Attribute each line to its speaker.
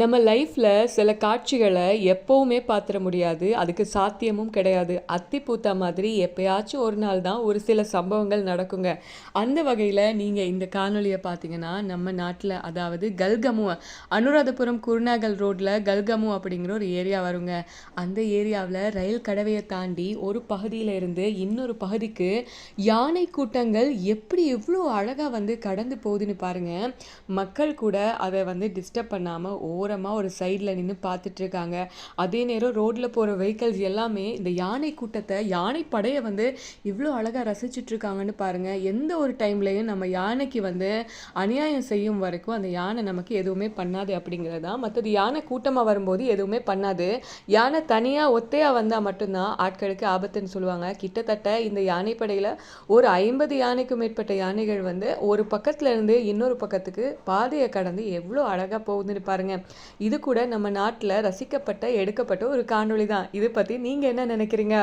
Speaker 1: நம்ம லைஃப்பில் சில காட்சிகளை எப்போவுமே பார்த்துட முடியாது. அதுக்கு சாத்தியமும் கிடையாது. அத்தி பூத்தா மாதிரி எப்பயாச்சும் ஒரு நாள் தான் ஒரு சில சம்பவங்கள் நடக்குங்க. அந்த வகையில் நீங்கள் இந்த காணொளியை பார்த்தீங்கன்னா நம்ம நாட்டில் அதாவது கல்கமு அனுராதபுரம் குருநாகல் ரோட்டில் கல்கமு அப்படிங்கிற ஒரு ஏரியா வருங்க. அந்த ஏரியாவில் ரயில் கடவையை தாண்டி ஒரு பகுதியில் இருந்து இன்னொரு பகுதிக்கு யானை கூட்டங்கள் எப்படி எவ்வளோ அழகாக வந்து கடந்து போகுதுன்னு பாருங்கள் மக்கள் கூட அதை வந்து டிஸ்டர்ப் பண்ணாமல் ஓ ஓரமாக ஒரு சைடில் நின்று பார்த்துட்டு இருக்காங்க அதே நேரம் ரோட்டில் போகிற வெஹிக்கல்ஸ் எல்லாமே இந்த யானை கூட்டத்தை யானை படையை வந்து இவ்வளோ அழகாக ரசிச்சுட்டு இருக்காங்கன்னு பாருங்கள் எந்த ஒரு டைம்லையும் நம்ம யானைக்கு வந்து அநியாயம் செய்யும் வரைக்கும் அந்த யானை நமக்கு எதுவுமே பண்ணாது அப்படிங்கிறது தான். மற்றது யானை கூட்டமாக வரும்போது எதுவுமே பண்ணாது. யானை தனியாக ஒத்தையாக வந்தால் மட்டும்தான் ஆட்களுக்கு ஆபத்துன்னு சொல்லுவாங்க. கிட்டத்தட்ட இந்த யானைப்படையில் ஒரு ஐம்பது யானைக்கும் மேற்பட்ட யானைகள் வந்து ஒரு பக்கத்தில் இருந்து இன்னொரு பக்கத்துக்கு பாதையை கடந்து எவ்வளோ அழகாக போகுதுன்னு பாருங்கள் இது கூட நம்ம நாட்டில் ரசிக்கப்பட்ட எடுக்கப்பட்ட ஒரு காணொளி தான் இது பற்றி நீங்கள் என்ன நினைக்கிறீங்க?